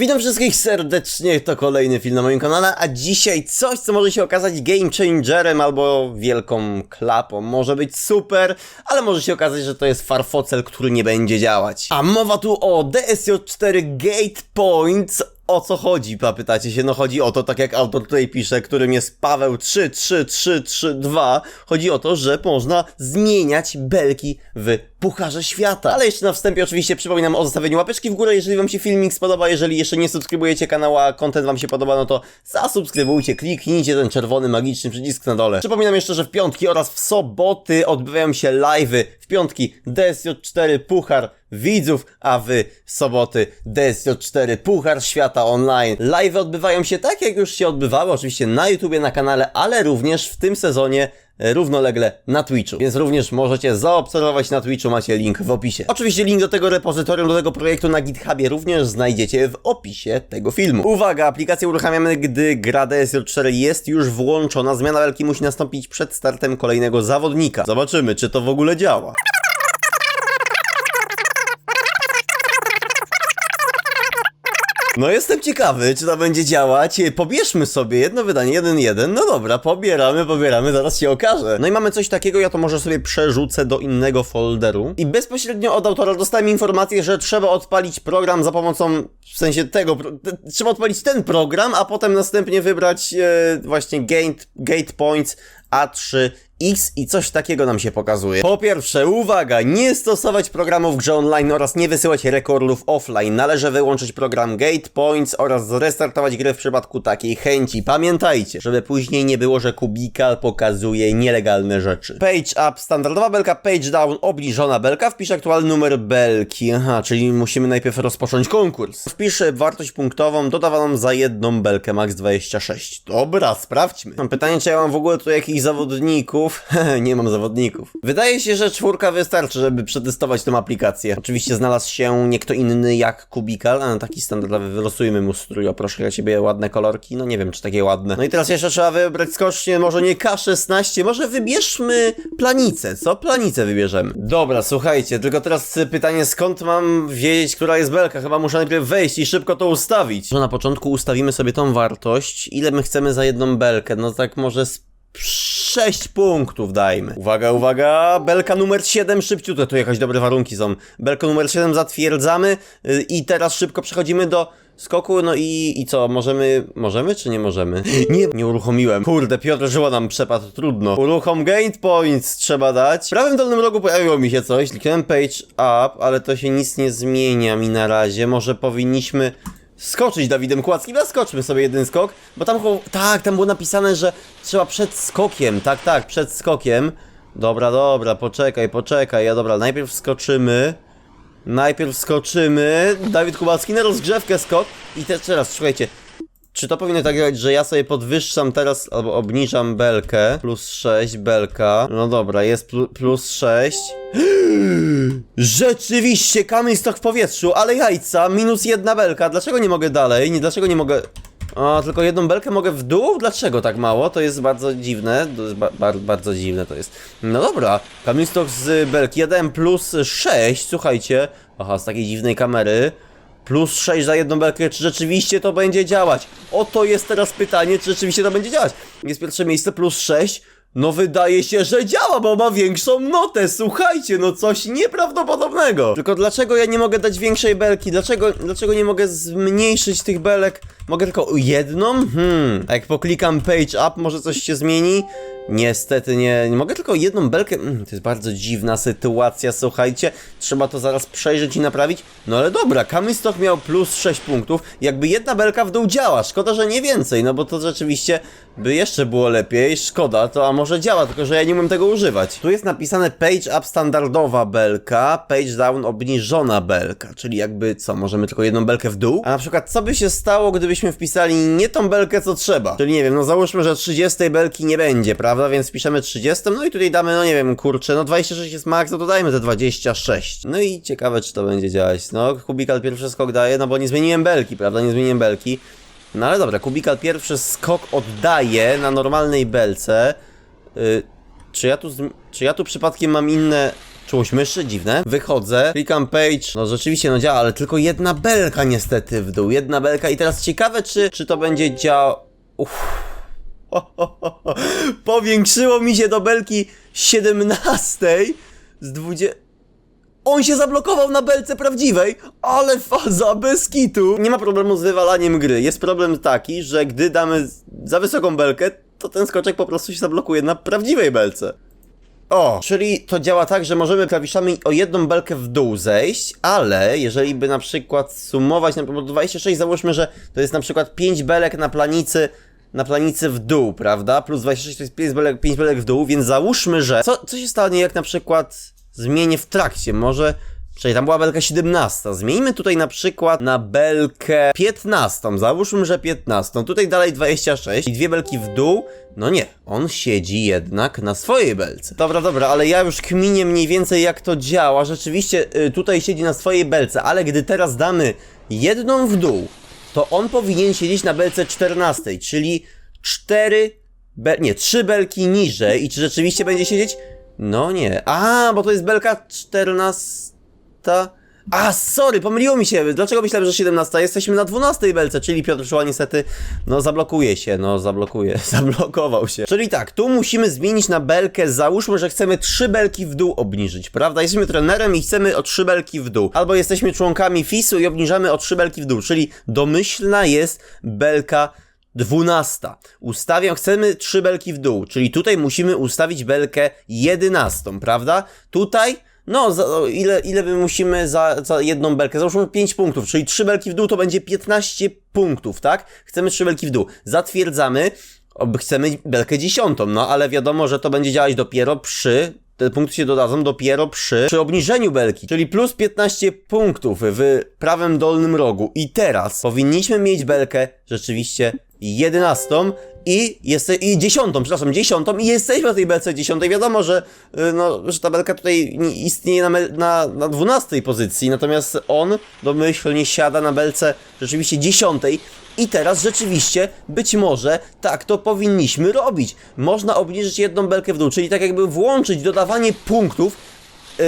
Witam wszystkich serdecznie, to kolejny film na moim kanale, a dzisiaj coś, co może się okazać game changerem albo wielką klapą. Może być super, ale może się okazać, że to jest farfocel, który nie będzie działać. A mowa tu o DSJ4 Gate Points. O co chodzi, pytacie się? No chodzi o to, tak jak autor tutaj pisze, którym jest Paweł 33332. Chodzi o to, że można zmieniać belki w Pucharze Świata. Ale jeszcze na wstępie oczywiście przypominam o zostawieniu łapeczki w górę, jeżeli wam się filmik spodoba, jeżeli jeszcze nie subskrybujecie kanału, a content wam się podoba, no to zasubskrybujcie, kliknijcie ten czerwony magiczny przycisk na dole. Przypominam jeszcze, że w piątki oraz w soboty odbywają się live'y. W piątki DSJ4 Puchar widzów, a w soboty DSJ4 Puchar Świata Online. Live'y odbywają się tak, jak już się odbywały, oczywiście na YouTubie, na kanale, ale również w tym sezonie e, równolegle na Twitchu. Więc również możecie zaobserwować na Twitchu, macie link w opisie. Oczywiście link do tego repozytorium, do tego projektu na GitHubie również znajdziecie w opisie tego filmu. Uwaga, aplikację uruchamiamy, gdy gra DSJ4 jest już włączona. Zmiana wielki musi nastąpić przed startem kolejnego zawodnika. Zobaczymy, czy to w ogóle działa. No jestem ciekawy, czy to będzie działać. Pobierzmy sobie jedno wydanie, jeden jeden. No dobra, pobieramy, pobieramy, zaraz się okaże. No i mamy coś takiego, ja to może sobie przerzucę do innego folderu. I bezpośrednio od autora dostałem informację, że trzeba odpalić program za pomocą, w sensie tego, trzeba odpalić ten program, a potem następnie wybrać e, właśnie gate, gate points A3 X i coś takiego nam się pokazuje. Po pierwsze, uwaga, nie stosować programów grze online oraz nie wysyłać rekordów offline. Należy wyłączyć program Gate Points oraz zrestartować grę w przypadku takiej chęci. Pamiętajcie, żeby później nie było, że Kubikal pokazuje nielegalne rzeczy. Page up, standardowa belka, page down, obniżona belka. Wpisz aktualny numer belki. Aha, czyli musimy najpierw rozpocząć konkurs. Wpisz wartość punktową dodawaną za jedną belkę, max 26. Dobra, sprawdźmy. Mam pytanie, czy ja mam w ogóle tu jakichś zawodników? nie mam zawodników. Wydaje się, że czwórka wystarczy, żeby przetestować tę aplikację. Oczywiście znalazł się nie kto inny jak Kubikal, a taki standardowy, wylosujmy mu strój, o proszę dla ciebie ładne kolorki, no nie wiem czy takie ładne. No i teraz jeszcze trzeba wybrać skocznie, może nie K16, może wybierzmy planicę, co? Planicę wybierzemy. Dobra, słuchajcie, tylko teraz pytanie, skąd mam wiedzieć, która jest belka? Chyba muszę najpierw wejść i szybko to ustawić. Że na początku ustawimy sobie tą wartość, ile my chcemy za jedną belkę, no tak może z 6 punktów dajmy. Uwaga, uwaga, belka numer 7 szybciutko, tu jakieś dobre warunki są. Belkę numer 7 zatwierdzamy yy, i teraz szybko przechodzimy do skoku, no i, i co, możemy, możemy czy nie możemy? Nie, nie uruchomiłem. Kurde, Piotr Żyła nam przepadł, trudno. Uruchom gate points trzeba dać. W prawym dolnym rogu pojawiło mi się coś, kliknąłem page up, ale to się nic nie zmienia mi na razie. Może powinniśmy skoczyć Dawidem Kłackim, a skoczmy sobie jeden skok, bo tam, tak, tam było napisane, że trzeba przed skokiem, tak, tak, przed skokiem. Dobra, dobra, poczekaj, poczekaj, ja dobra, najpierw skoczymy, najpierw skoczymy, Dawid Kubacki na rozgrzewkę skok i teraz, słuchajcie, czy to powinno tak działać, że ja sobie podwyższam teraz, albo obniżam belkę, plus 6, belka, no dobra, jest plu, plus 6, Rzeczywiście, kamień stok w powietrzu, ale jajca, minus jedna belka. Dlaczego nie mogę dalej? Nie, dlaczego nie mogę... A, tylko jedną belkę mogę w dół? Dlaczego tak mało? To jest bardzo dziwne. To jest ba bar bardzo dziwne to jest. No dobra, kamień stok z belki. Ja dałem plus 6, słuchajcie. Aha, z takiej dziwnej kamery. Plus 6 za jedną belkę, czy rzeczywiście to będzie działać? Oto jest teraz pytanie, czy rzeczywiście to będzie działać. Jest pierwsze miejsce, plus 6. No wydaje się, że działa, bo ma większą notę, słuchajcie, no coś nieprawdopodobnego. Tylko dlaczego ja nie mogę dać większej belki? Dlaczego, dlaczego nie mogę zmniejszyć tych belek? Mogę tylko jedną? Hmm, a jak poklikam page up, może coś się zmieni? Niestety nie, nie mogę tylko jedną belkę. Mm, to jest bardzo dziwna sytuacja, słuchajcie. Trzeba to zaraz przejrzeć i naprawić. No ale dobra, Kamystok miał plus 6 punktów. Jakby jedna belka w dół działa. Szkoda, że nie więcej, no bo to rzeczywiście by jeszcze było lepiej. Szkoda, to a może działa, tylko że ja nie umiem tego używać. Tu jest napisane page up standardowa belka, page down obniżona belka. Czyli jakby co, możemy tylko jedną belkę w dół? A na przykład co by się stało, gdybyśmy wpisali nie tą belkę, co trzeba? Czyli nie wiem, no załóżmy, że 30 belki nie będzie, prawda? Więc wpiszemy 30, no i tutaj damy, no nie wiem, kurczę, no 26 jest max, no to dajmy te 26. No i ciekawe, czy to będzie działać. No, Kubikal pierwszy skok daje, no bo nie zmieniłem belki, prawda? Nie zmieniłem belki. No ale dobra, Kubikal pierwszy skok oddaje na normalnej belce. Y, czy ja tu, czy ja tu przypadkiem mam inne Czułość myszy, dziwne. Wychodzę, klikam page, no rzeczywiście no działa, ale tylko jedna belka niestety w dół, jedna belka i teraz ciekawe czy, czy to będzie działa... Uff. Powiększyło mi się do belki 17 z 20... On się zablokował na belce prawdziwej, ale faza bez kitu. Nie ma problemu z wywalaniem gry. Jest problem taki, że gdy damy za wysoką belkę, to ten skoczek po prostu się zablokuje na prawdziwej belce. O, czyli to działa tak, że możemy klawiszami o jedną belkę w dół zejść, ale jeżeli by na przykład sumować na przykład 26, załóżmy, że to jest na przykład 5 belek na planicy na planicy w dół, prawda? Plus 26 to jest 5 belek, 5 belek w dół, więc załóżmy, że co, co się stanie jak na przykład zmienię w trakcie, może Czyli tam była belka 17. Zmieńmy tutaj na przykład na belkę 15. Załóżmy, że 15. Tutaj dalej 26 i dwie belki w dół. No nie, on siedzi jednak na swojej belce. Dobra, dobra, ale ja już kminię mniej więcej jak to działa. Rzeczywiście y, tutaj siedzi na swojej belce, ale gdy teraz damy jedną w dół, to on powinien siedzieć na belce 14, czyli 4 Be nie, trzy belki niżej i czy rzeczywiście będzie siedzieć? No nie. A, bo to jest belka 14. A, sorry, pomyliło mi się. Dlaczego myślałem, że 17? Jesteśmy na 12 belce, czyli Piotr Szyła niestety, no zablokuje się, no zablokuje, zablokował się. Czyli tak, tu musimy zmienić na belkę, załóżmy, że chcemy 3 belki w dół obniżyć, prawda? Jesteśmy trenerem i chcemy o 3 belki w dół. Albo jesteśmy członkami FIS-u i obniżamy o 3 belki w dół, czyli domyślna jest belka 12. Ustawiam, chcemy 3 belki w dół, czyli tutaj musimy ustawić belkę 11, prawda? Tutaj, no, za, o, ile, ile my musimy za, za jedną belkę? Załóżmy 5 punktów, czyli 3 belki w dół to będzie 15 punktów, tak? Chcemy 3 belki w dół. Zatwierdzamy, chcemy belkę 10, no ale wiadomo, że to będzie działać dopiero przy te punkty się dodadzą dopiero przy, przy obniżeniu belki, czyli plus 15 punktów w prawym dolnym rogu. I teraz powinniśmy mieć belkę rzeczywiście 11 i, jest, i 10, przepraszam, 10 i jesteśmy na tej belce 10. Wiadomo, że, y, no, że ta belka tutaj nie- istnieje na, na, na 12 pozycji, natomiast on domyślnie siada na belce rzeczywiście 10. I teraz rzeczywiście, być może, tak to powinniśmy robić. Można obniżyć jedną belkę w dół, czyli tak jakby włączyć dodawanie punktów, yy,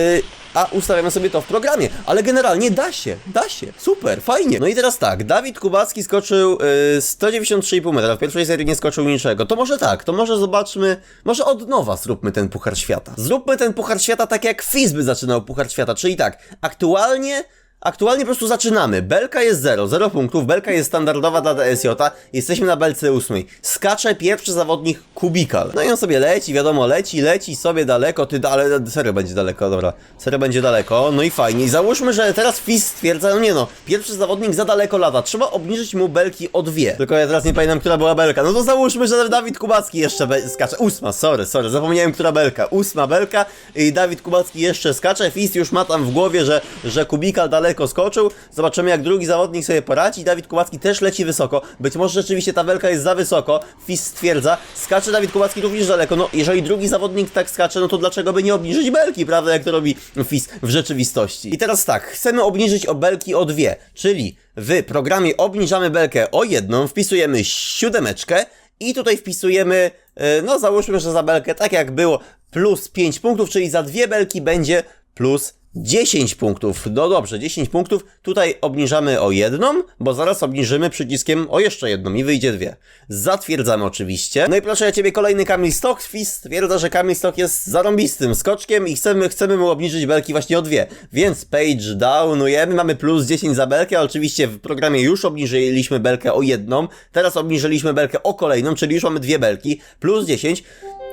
a ustawiamy sobie to w programie. Ale generalnie da się, da się, super, fajnie. No i teraz tak, Dawid Kubacki skoczył yy, 193,5 metra, w pierwszej serii nie skoczył niczego. To może tak, to może zobaczmy, może od nowa zróbmy ten Puchar Świata. Zróbmy ten Puchar Świata tak jak FIS by zaczynał Puchar Świata, czyli tak, aktualnie Aktualnie po prostu zaczynamy. Belka jest 0, 0 punktów, belka jest standardowa dla DSJ, jesteśmy na belce 8. Skacze pierwszy zawodnik Kubikal. No i on sobie leci, wiadomo, leci, leci sobie daleko, ty, ale serio będzie daleko, dobra, serio będzie daleko, no i fajnie. I załóżmy, że teraz FIS stwierdza, no nie no, pierwszy zawodnik za daleko lata, trzeba obniżyć mu belki o dwie. Tylko ja teraz nie pamiętam, która była belka. No to załóżmy, że Dawid Kubacki jeszcze skacze. Ósma, sorry, sorry, zapomniałem, która belka. Ósma belka i Dawid Kubacki jeszcze skacze. FIS już ma tam w głowie, że, że Kubikal daleko skoczył. Zobaczymy, jak drugi zawodnik sobie poradzi. Dawid Kubacki też leci wysoko. Być może rzeczywiście ta belka jest za wysoko. FIS stwierdza. Skacze Dawid Kubacki również daleko. No, jeżeli drugi zawodnik tak skacze, no to dlaczego by nie obniżyć belki, prawda? Jak to robi FIS w rzeczywistości. I teraz tak, chcemy obniżyć o belki o dwie, czyli w programie obniżamy belkę o jedną, wpisujemy siódemeczkę i tutaj wpisujemy, e, no załóżmy, że za belkę, tak jak było, plus 5 punktów, czyli za dwie belki będzie plus 10 punktów. No dobrze, 10 punktów. Tutaj obniżamy o jedną, bo zaraz obniżymy przyciskiem o jeszcze jedną i wyjdzie dwie. Zatwierdzamy oczywiście. No i proszę ja ciebie kolejny Kamil Stock. FIS stwierdza, że Kamil Stock jest zarąbistym skoczkiem i chcemy, chcemy mu obniżyć belki właśnie o dwie. Więc page downujemy, mamy plus 10 za belkę. Oczywiście w programie już obniżyliśmy belkę o jedną. Teraz obniżyliśmy belkę o kolejną, czyli już mamy dwie belki. Plus 10.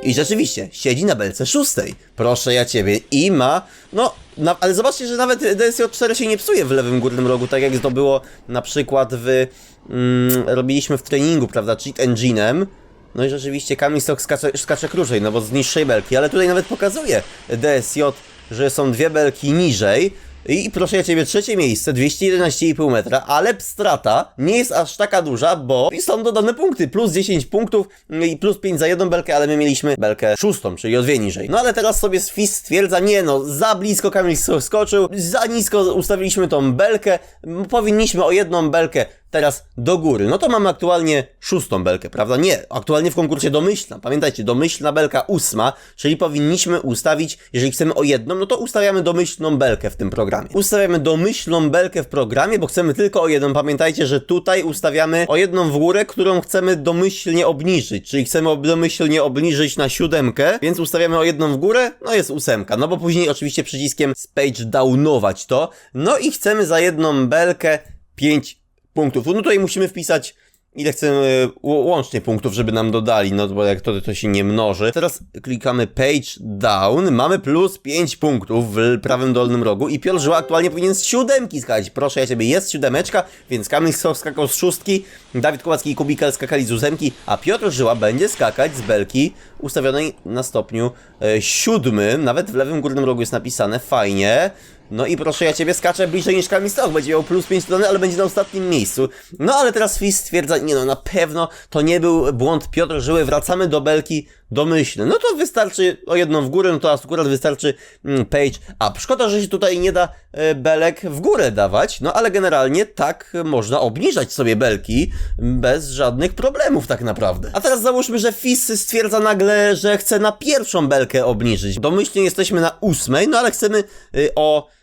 I rzeczywiście, siedzi na belce szóstej. Proszę ja ciebie. I ma, no, na, ale zobaczcie, że nawet DSJ4 się nie psuje w lewym górnym rogu, tak jak to było na przykład w, mm, robiliśmy w treningu, prawda, cheat engine'em. No i rzeczywiście Kamil skacze, skacze krócej, no bo z niższej belki, ale tutaj nawet pokazuje DSJ, że są dwie belki niżej. I proszę ja Ciebie, trzecie miejsce, 211,5 metra, ale strata nie jest aż taka duża, bo są dodane punkty, plus 10 punktów i plus 5 za jedną belkę, ale my mieliśmy belkę szóstą, czyli o dwie niżej. No ale teraz sobie FIS stwierdza, nie no, za blisko Kamil skoczył, za nisko ustawiliśmy tą belkę, powinniśmy o jedną belkę teraz do góry. No to mamy aktualnie szóstą belkę, prawda? Nie, aktualnie w konkursie domyślna. Pamiętajcie, domyślna belka ósma, czyli powinniśmy ustawić, jeżeli chcemy o jedną, no to ustawiamy domyślną belkę w tym programie. Ustawiamy domyślną belkę w programie, bo chcemy tylko o jedną. Pamiętajcie, że tutaj ustawiamy o jedną w górę, którą chcemy domyślnie obniżyć, czyli chcemy domyślnie obniżyć na siódemkę, więc ustawiamy o jedną w górę, no jest ósemka. No bo później oczywiście przyciskiem page downować to. No i chcemy za jedną belkę 5 punktów. No tutaj musimy wpisać ile chcemy ł- łącznie punktów, żeby nam dodali, no bo jak to, to się nie mnoży. Teraz klikamy page down, mamy plus 5 punktów w prawym dolnym rogu i Piotr Żyła aktualnie powinien z siódemki skakać. Proszę ja ciebie, jest siódemeczka, więc Kamil skakał z szóstki, Dawid Kowalski i Kubikal skakali z ósemki, a Piotr Żyła będzie skakać z belki ustawionej na stopniu e, nawet w lewym górnym rogu jest napisane, fajnie. No i proszę ja ciebie, skaczę bliżej niż Kamil Stoch, będzie miał plus 5 dodane, ale będzie na ostatnim miejscu. No ale teraz Fizz stwierdza, nie no, na pewno to nie był błąd Piotr Żyły, wracamy do belki domyślne. No to wystarczy o jedną w górę, no to akurat wystarczy mm, page up. Szkoda, że się tutaj nie da e, belek w górę dawać, no ale generalnie tak można obniżać sobie belki bez żadnych problemów tak naprawdę. A teraz załóżmy, że Fizz stwierdza nagle, że chce na pierwszą belkę obniżyć. Domyślnie jesteśmy na ósmej, no ale chcemy y, o y,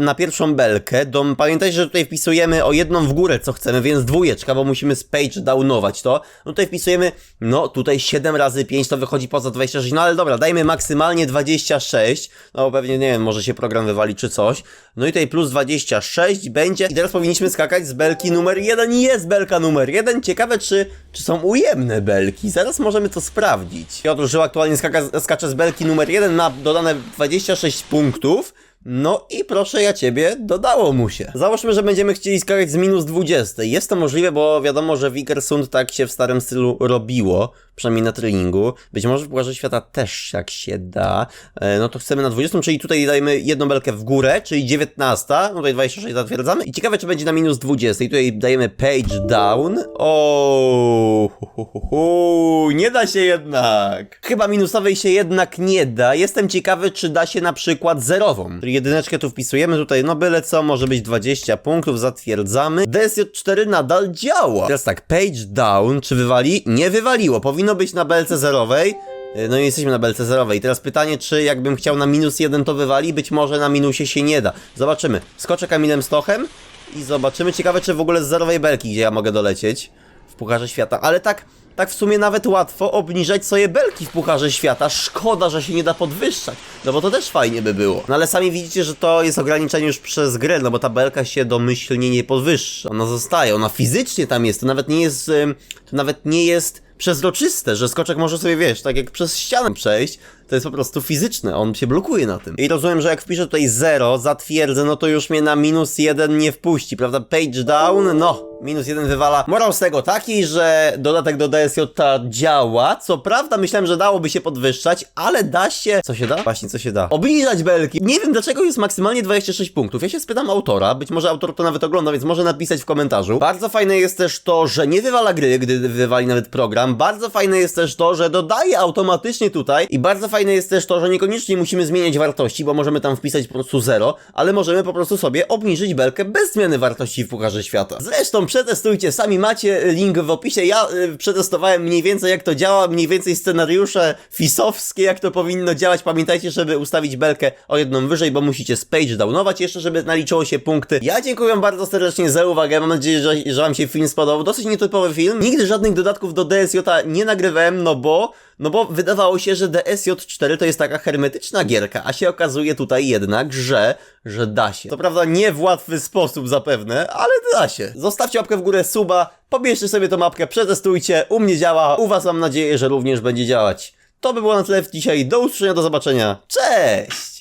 na pierwszą belkę. Dom, pamiętajcie, że tutaj wpisujemy o jedną w górę, co chcemy, więc dwójeczka, bo musimy z page downować to. No tutaj wpisujemy, no tutaj 7 razy 5 to wychodzi poza 26, no ale dobra, dajmy maksymalnie 26. No pewnie, nie wiem, może się program wywali czy coś. No i tutaj plus 26 będzie. I teraz powinniśmy skakać z belki numer 1 i jest belka numer 1. Ciekawe, czy, czy są ujemne belki. Zaraz możemy to sprawdzić. Piotr Żył aktualnie skaka, skacze z belki numer 1, ma dodane 26 punktów. No i proszę ja ciebie, dodało mu się. Załóżmy, że będziemy chcieli skakać z minus 20. Jest to możliwe, bo wiadomo, że w Vikersund tak się w starym stylu robiło, przynajmniej na treningu. Być może w Pucharze Świata też jak się da. E, No to chcemy na 20, czyli tutaj dajemy jedną belkę w górę, czyli 19. No tutaj 26 zatwierdzamy. I ciekawe, czy będzie na minus 20. I tutaj dajemy page down. O, nie da się jednak. Chyba minusowej się jednak nie da. Jestem ciekawy, czy da się na przykład zerową. Czyli jedyneczkę tu wpisujemy, tutaj no byle co, może być 20 punktów, zatwierdzamy. DSJ4 nadal działa. Teraz tak, page down, czy wywali? Nie wywaliło, powinno być na belce zerowej. Yy, No i jesteśmy na belce zerowej. Teraz pytanie, czy jakbym chciał na minus 1 to wywali? Być może na minusie się nie da. Zobaczymy. Skoczę Kamilem Stochem i zobaczymy. Ciekawe, czy w ogóle z zerowej belki, gdzie ja mogę dolecieć w Pucharze Świata. Ale tak, tak w sumie nawet łatwo obniżać sobie belki w Pucharze Świata. Szkoda, że się nie da podwyższać. No bo to też fajnie by było. No ale sami widzicie, że to jest ograniczenie już przez grę, no bo ta belka się domyślnie nie podwyższa. Ona zostaje, ona fizycznie tam jest. To nawet nie jest, to nawet nie jest przezroczyste, że skoczek może sobie, wiesz, tak jak przez ścianę przejść, to jest po prostu fizyczne, on się blokuje na tym. I rozumiem, że jak wpiszę tutaj 0, zatwierdzę, no to już mnie na minus 1 nie wpuści, prawda? Page down, no, minus 1 wywala. Morał z tego taki, że dodatek do DSJ działa, co prawda myślałem, że dałoby się podwyższać, ale da się... Co się da? Właśnie, co się da? Obniżać belki. Nie wiem, dlaczego jest maksymalnie 26 punktów. Ja się spytam autora, być może autor to nawet ogląda, więc może napisać w komentarzu. Bardzo fajne jest też to, że nie wywala gry, gdy wywali nawet program. Bardzo fajne jest też to, że dodaje automatycznie tutaj i bardzo fajne jest też to, że niekoniecznie musimy zmieniać wartości, bo możemy tam wpisać po prostu 0, ale możemy po prostu sobie obniżyć belkę bez zmiany wartości w Pucharze Świata. Zresztą przetestujcie, sami macie link w opisie. Ja y, przetestowałem mniej więcej jak to działa, mniej więcej scenariusze fisowskie, jak to powinno działać. Pamiętajcie, żeby ustawić belkę o jedną wyżej, bo musicie page downować jeszcze, żeby naliczyło się punkty. Ja dziękuję bardzo serdecznie za uwagę. Mam nadzieję, że, że wam się film spodobał. Dosyć nietypowy film. Nigdy żadnych dodatków do DSJ nie nagrywałem, no bo no bo wydawało się, że DSJ4 to jest taka hermetyczna gierka, a się okazuje tutaj jednak, że, że da się. To prawda nie w łatwy sposób zapewne, ale da się. Zostawcie łapkę w górę, suba, pobierzcie sobie tą mapkę, przetestujcie, u mnie działa, u was mam nadzieję, że również będzie działać. To by było na tyle w dzisiaj, do usłyszenia, do zobaczenia, cześć!